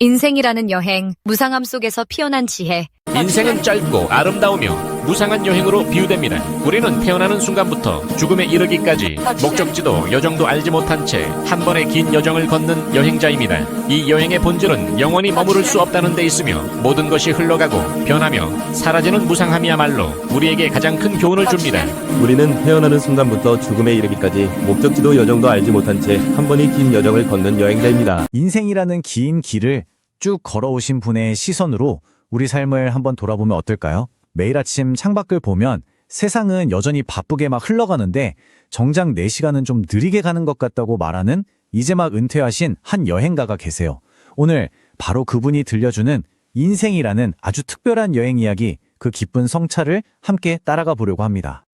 인생이라는 여행, 무상함 속에서 피어난 지혜. 인생은 짧고 아름다우며 무상한 여행으로 비유됩니다. 우리는 태어나는 순간부터 죽음에 이르기까지 목적지도 여정도 알지 못한 채 한 번의 긴 여정을 걷는 여행자입니다. 이 여행의 본질은 영원히 머무를 수 없다는 데 있으며 모든 것이 흘러가고 변하며 사라지는 무상함이야말로 우리에게 가장 큰 교훈을 줍니다. 우리는 태어나는 순간부터 죽음에 이르기까지 목적지도 여정도 알지 못한 채 한 번의 긴 여정을 걷는 여행자입니다. 인생이라는 긴 길을 쭉 걸어오신 분의 시선으로 우리 삶을 한번 돌아보면 어떨까요? 매일 아침 창밖을 보면 세상은 여전히 바쁘게 막 흘러가는데 정작 4시간은 좀 느리게 가는 것 같다고 말하는 이제 막 은퇴하신 한 여행가가 계세요. 오늘 바로 그분이 들려주는 인생이라는 아주 특별한 여행 이야기, 그 기쁜 성찰을 함께 따라가 보려고 합니다.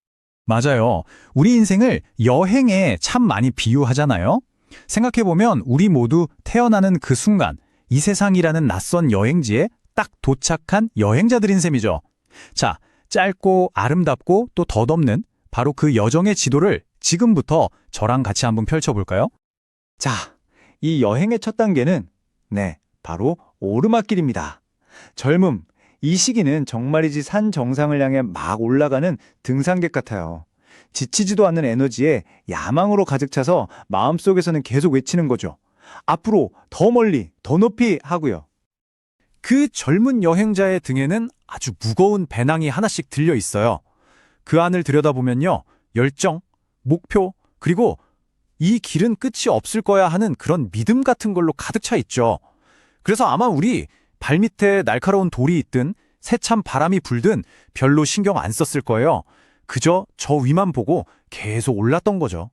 맞아요. 우리 인생을 여행에 참 많이 비유하잖아요. 생각해보면 우리 모두 태어나는 그 순간 이 세상이라는 낯선 여행지에 딱 도착한 여행자들인 셈이죠. 자, 짧고 아름답고 또 덧없는 바로 그 여정의 지도를 지금부터 저랑 같이 한번 펼쳐볼까요? 자, 이 여행의 첫 단계는 네, 바로 오르막길입니다. 젊음, 이 시기는 정말이지 산 정상을 향해 막 올라가는 등산객 같아요. 지치지도 않는 에너지에 야망으로 가득 차서 마음속에서는 계속 외치는 거죠. 앞으로 더 멀리, 더 높이 하고요. 그 젊은 여행자의 등에는 아주 무거운 배낭이 하나씩 들려 있어요. 그 안을 들여다보면요. 열정, 목표, 그리고 이 길은 끝이 없을 거야 하는 그런 믿음 같은 걸로 가득 차 있죠. 그래서 아마 우리 발밑에 날카로운 돌이 있든 새참 바람이 불든 별로 신경 안 썼을 거예요. 그저 저 위만 보고 계속 올랐던 거죠.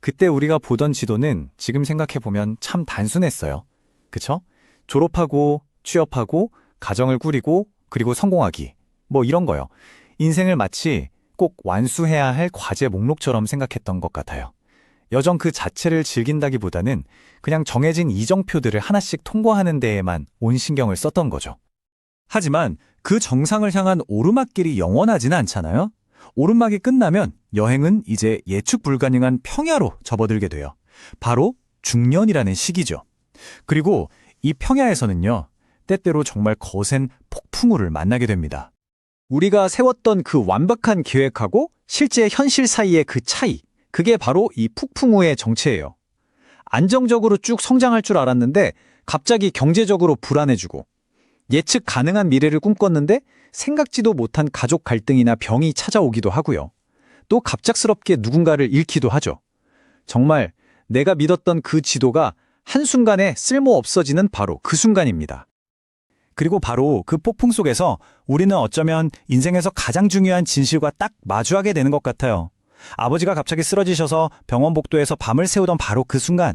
그때 우리가 보던 지도는 지금 생각해보면 참 단순했어요. 그쵸? 졸업하고, 취업하고, 가정을 꾸리고, 그리고 성공하기. 뭐 이런 거요. 인생을 마치 꼭 완수해야 할 과제 목록처럼 생각했던 것 같아요. 여정 그 자체를 즐긴다기보다는 그냥 정해진 이정표들을 하나씩 통과하는 데에만 온 신경을 썼던 거죠. 하지만 그 정상을 향한 오르막길이 영원하지는 않잖아요? 오르막이 끝나면 여행은 이제 예측 불가능한 평야로 접어들게 돼요. 바로 중년이라는 시기죠. 그리고 이 평야에서는요, 때때로 정말 거센 폭풍우를 만나게 됩니다. 우리가 세웠던 그 완벽한 계획하고 실제 현실 사이의 그 차이, 그게 바로 이 폭풍우의 정체예요. 안정적으로 쭉 성장할 줄 알았는데 갑자기 경제적으로 불안해지고 예측 가능한 미래를 꿈꿨는데 생각지도 못한 가족 갈등이나 병이 찾아오기도 하고요. 또 갑작스럽게 누군가를 잃기도 하죠. 정말 내가 믿었던 그 지도가 한순간에 쓸모 없어지는 바로 그 순간입니다. 그리고 바로 그 폭풍 속에서 우리는 어쩌면 인생에서 가장 중요한 진실과 딱 마주하게 되는 것 같아요. 아버지가 갑자기 쓰러지셔서 병원 복도에서 밤을 새우던 바로 그 순간,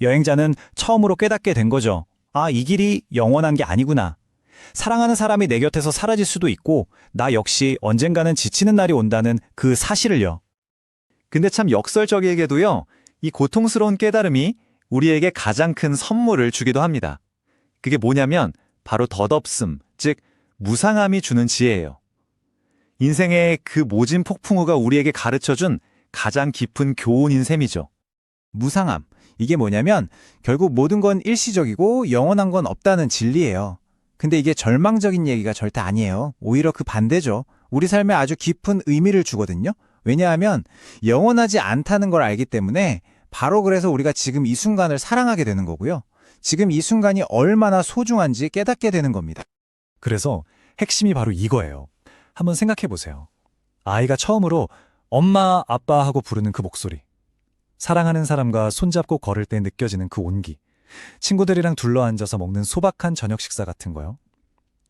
여행자는 처음으로 깨닫게 된 거죠. 아, 이 길이 영원한 게 아니구나. 사랑하는 사람이 내 곁에서 사라질 수도 있고, 나 역시 언젠가는 지치는 날이 온다는 그 사실을요. 근데 참 역설적이게도요, 이 고통스러운 깨달음이 우리에게 가장 큰 선물을 주기도 합니다. 그게 뭐냐면, 바로 덧없음, 즉, 무상함이 주는 지혜예요. 인생의 그 모진 폭풍우가 우리에게 가르쳐준 가장 깊은 교훈인 셈이죠. 무상함. 이게 뭐냐면 결국 모든 건 일시적이고 영원한 건 없다는 진리예요. 근데 이게 절망적인 얘기가 절대 아니에요. 오히려 그 반대죠. 우리 삶에 아주 깊은 의미를 주거든요. 왜냐하면 영원하지 않다는 걸 알기 때문에 바로 그래서 우리가 지금 이 순간을 사랑하게 되는 거고요. 지금 이 순간이 얼마나 소중한지 깨닫게 되는 겁니다. 그래서 핵심이 바로 이거예요. 한번 생각해 보세요. 아이가 처음으로 엄마, 아빠 하고 부르는 그 목소리. 사랑하는 사람과 손잡고 걸을 때 느껴지는 그 온기. 친구들이랑 둘러앉아서 먹는 소박한 저녁 식사 같은 거요.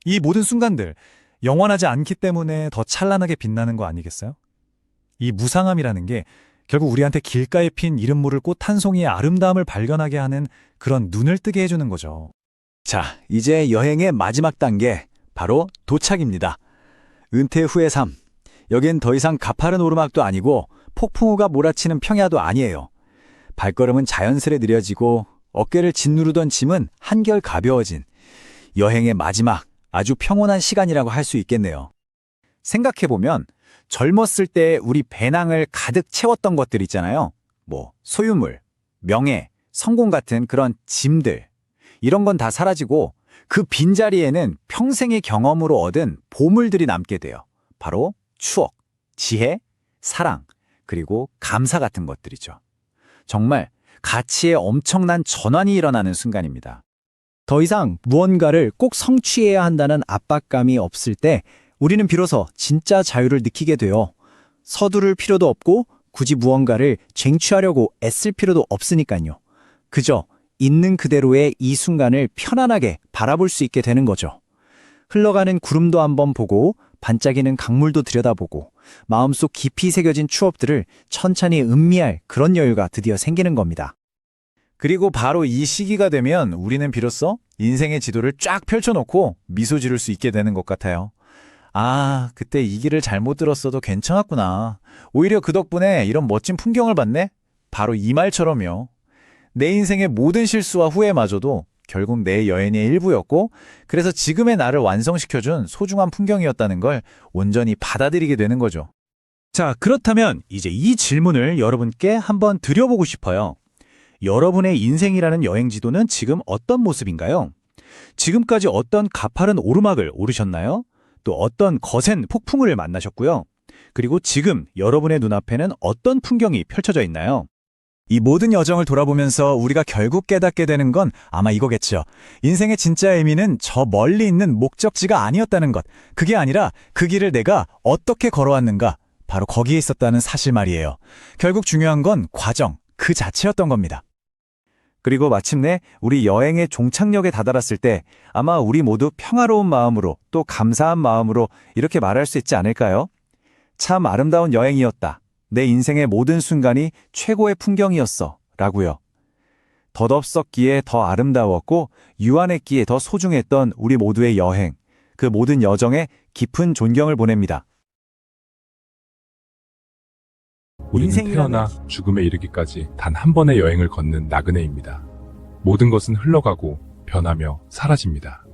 이 모든 순간들 영원하지 않기 때문에 더 찬란하게 빛나는 거 아니겠어요? 이 무상함이라는 게 결국 우리한테 길가에 핀 이름 모를 꽃 한 송이의 아름다움을 발견하게 하는 그런 눈을 뜨게 해주는 거죠. 자, 이제 여행의 마지막 단계, 바로 도착입니다. 은퇴 후의 삶. 여긴 더 이상 가파른 오르막도 아니고 폭풍우가 몰아치는 평야도 아니에요. 발걸음은 자연스레 느려지고 어깨를 짓누르던 짐은 한결 가벼워진 여행의 마지막 아주 평온한 시간이라고 할 수 있겠네요. 생각해보면 젊었을 때 우리 배낭을 가득 채웠던 것들 있잖아요. 뭐 소유물, 명예, 성공 같은 그런 짐들. 이런 건 다 사라지고 그 빈자리에는 평생의 경험으로 얻은 보물들이 남게 돼요. 바로 추억, 지혜, 사랑, 그리고 감사 같은 것들이죠. 정말 가치에 엄청난 전환이 일어나는 순간입니다. 더 이상 무언가를 꼭 성취해야 한다는 압박감이 없을 때 우리는 비로소 진짜 자유를 느끼게 돼요. 서두를 필요도 없고 굳이 무언가를 쟁취하려고 애쓸 필요도 없으니까요. 그저 있는 그대로의 이 순간을 편안하게 바라볼 수 있게 되는 거죠. 흘러가는 구름도 한번 보고 반짝이는 강물도 들여다보고 마음속 깊이 새겨진 추억들을 천천히 음미할 그런 여유가 드디어 생기는 겁니다. 그리고 바로 이 시기가 되면 우리는 비로소 인생의 지도를 쫙 펼쳐놓고 미소 지를 수 있게 되는 것 같아요. 아, 그때 이 길을 잘못 들었어도 괜찮았구나. 오히려 그 덕분에 이런 멋진 풍경을 봤네? 바로 이 말처럼요. 내 인생의 모든 실수와 후회마저도 결국 내 여행의 일부였고, 그래서 지금의 나를 완성시켜준 소중한 풍경이었다는 걸 온전히 받아들이게 되는 거죠. 자, 그렇다면 이제 이 질문을 여러분께 한번 드려보고 싶어요. 여러분의 인생이라는 여행 지도는 지금 어떤 모습인가요? 지금까지 어떤 가파른 오르막을 오르셨나요? 또 어떤 거센 폭풍을 만나셨고요. 그리고 지금 여러분의 눈앞에는 어떤 풍경이 펼쳐져 있나요? 이 모든 여정을 돌아보면서 우리가 결국 깨닫게 되는 건 아마 이거겠죠. 인생의 진짜 의미는 저 멀리 있는 목적지가 아니었다는 것. 그게 아니라 그 길을 내가 어떻게 걸어왔는가. 바로 거기에 있었다는 사실 말이에요. 결국 중요한 건 과정, 그 자체였던 겁니다. 그리고 마침내 우리 여행의 종착역에 다다랐을 때 아마 우리 모두 평화로운 마음으로 또 감사한 마음으로 이렇게 말할 수 있지 않을까요? 참 아름다운 여행이었다. 내 인생의 모든 순간이 최고의 풍경이었어. 라고요. 덧없었기에 더 아름다웠고 유한했기에 더 소중했던 우리 모두의 여행. 그 모든 여정에 깊은 존경을 보냅니다. 우리는 태어나 죽음에 이르기까지 단 한 번의 여행을 걷는 나그네입니다. 모든 것은 흘러가고 변하며 사라집니다.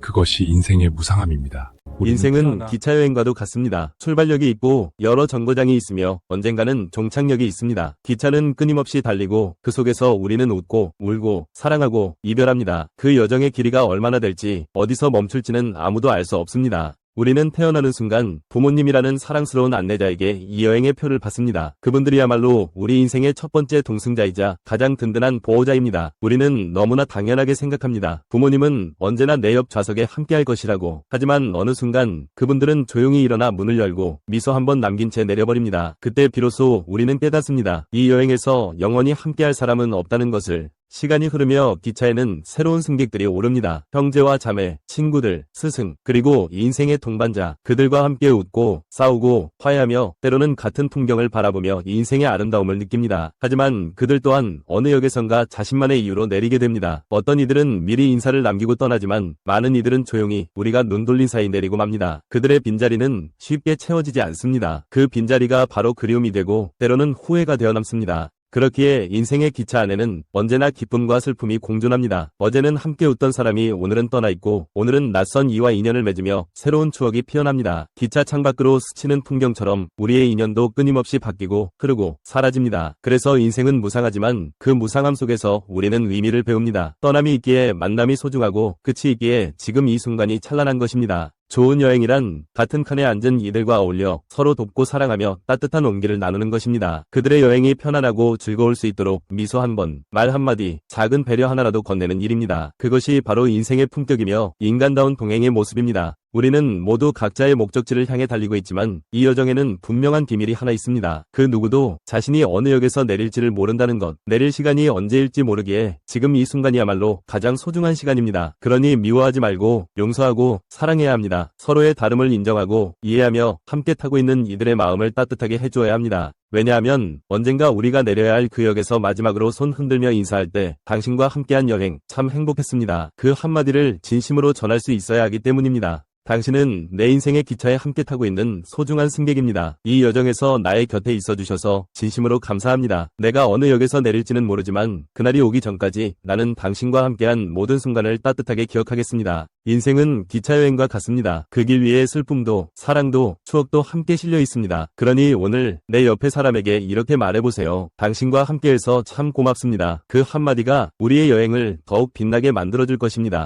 그것이 인생의 무상함입니다. 인생은 태어나 기차 여행과도 같습니다. 출발역이 있고 여러 정거장이 있으며 언젠가는 종착역이 있습니다. 기차는 끊임없이 달리고 그 속에서 우리는 웃고 울고 사랑하고 이별합니다. 그 여정의 길이가 얼마나 될지 어디서 멈출지는 아무도 알 수 없습니다. 우리는 태어나는 순간 부모님이라는 사랑스러운 안내자에게 이 여행의 표를 받습니다. 그분들이야말로 우리 인생의 첫 번째 동승자이자 가장 든든한 보호자입니다. 우리는 너무나 당연하게 생각합니다. 부모님은 언제나 내 옆 좌석에 함께할 것이라고. 하지만 어느 순간 그분들은 조용히 일어나 문을 열고 미소 한번 남긴 채 내려버립니다. 그때 비로소 우리는 깨닫습니다. 이 여행에서 영원히 함께할 사람은 없다는 것을. 시간이 흐르며 기차에는 새로운 승객들이 오릅니다. 형제와 자매, 친구들, 스승, 그리고 인생의 동반자, 그들과 함께 웃고, 싸우고, 화해하며, 때로는 같은 풍경을 바라보며 인생의 아름다움을 느낍니다. 하지만 그들 또한 어느 역에선가 자신만의 이유로 내리게 됩니다. 어떤 이들은 미리 인사를 남기고 떠나지만, 많은 이들은 조용히 우리가 눈 돌린 사이 내리고 맙니다. 그들의 빈자리는 쉽게 채워지지 않습니다. 그 빈자리가 바로 그리움이 되고, 때로는 후회가 되어 남습니다. 그렇기에 인생의 기차 안에는 언제나 기쁨과 슬픔이 공존합니다. 어제는 함께 웃던 사람이 오늘은 떠나 있고 오늘은 낯선 이와 인연을 맺으며 새로운 추억이 피어납니다. 기차 창밖으로 스치는 풍경처럼 우리의 인연도 끊임없이 바뀌고 흐르고 사라집니다. 그래서 인생은 무상하지만 그 무상함 속에서 우리는 의미를 배웁니다. 떠남이 있기에 만남이 소중하고 끝이 있기에 지금 이 순간이 찬란한 것입니다. 좋은 여행이란 같은 칸에 앉은 이들과 어울려 서로 돕고 사랑하며 따뜻한 온기를 나누는 것입니다. 그들의 여행이 편안하고 즐거울 수 있도록 미소 한 번, 말 한마디, 작은 배려 하나라도 건네는 일입니다. 그것이 바로 인생의 품격이며 인간다운 동행의 모습입니다. 우리는 모두 각자의 목적지를 향해 달리고 있지만 이 여정에는 분명한 비밀이 하나 있습니다. 그 누구도 자신이 어느 역에서 내릴지를 모른다는 것, 내릴 시간이 언제일지 모르기에 지금 이 순간이야말로 가장 소중한 시간입니다. 그러니 미워하지 말고 용서하고 사랑해야 합니다. 서로의 다름을 인정하고 이해하며 함께 타고 있는 이들의 마음을 따뜻하게 해주어야 합니다. 왜냐하면 언젠가 우리가 내려야 할 그 역에서 마지막으로 손 흔들며 인사할 때 당신과 함께한 여행 참 행복했습니다. 그 한마디를 진심으로 전할 수 있어야 하기 때문입니다. 당신은 내 인생의 기차에 함께 타고 있는 소중한 승객입니다. 이 여정에서 나의 곁에 있어 주셔서 진심으로 감사합니다. 내가 어느 역에서 내릴지는 모르지만 그날이 오기 전까지 나는 당신과 함께한 모든 순간을 따뜻하게 기억하겠습니다. 인생은 기차 여행과 같습니다. 그 길 위에 슬픔도, 사랑도, 추억도 함께 실려 있습니다. 그러니 오늘 내 옆에 사람에게 이렇게 말해보세요. 당신과 함께해서 참 고맙습니다. 그 한마디가 우리의 여행을 더욱 빛나게 만들어줄 것입니다.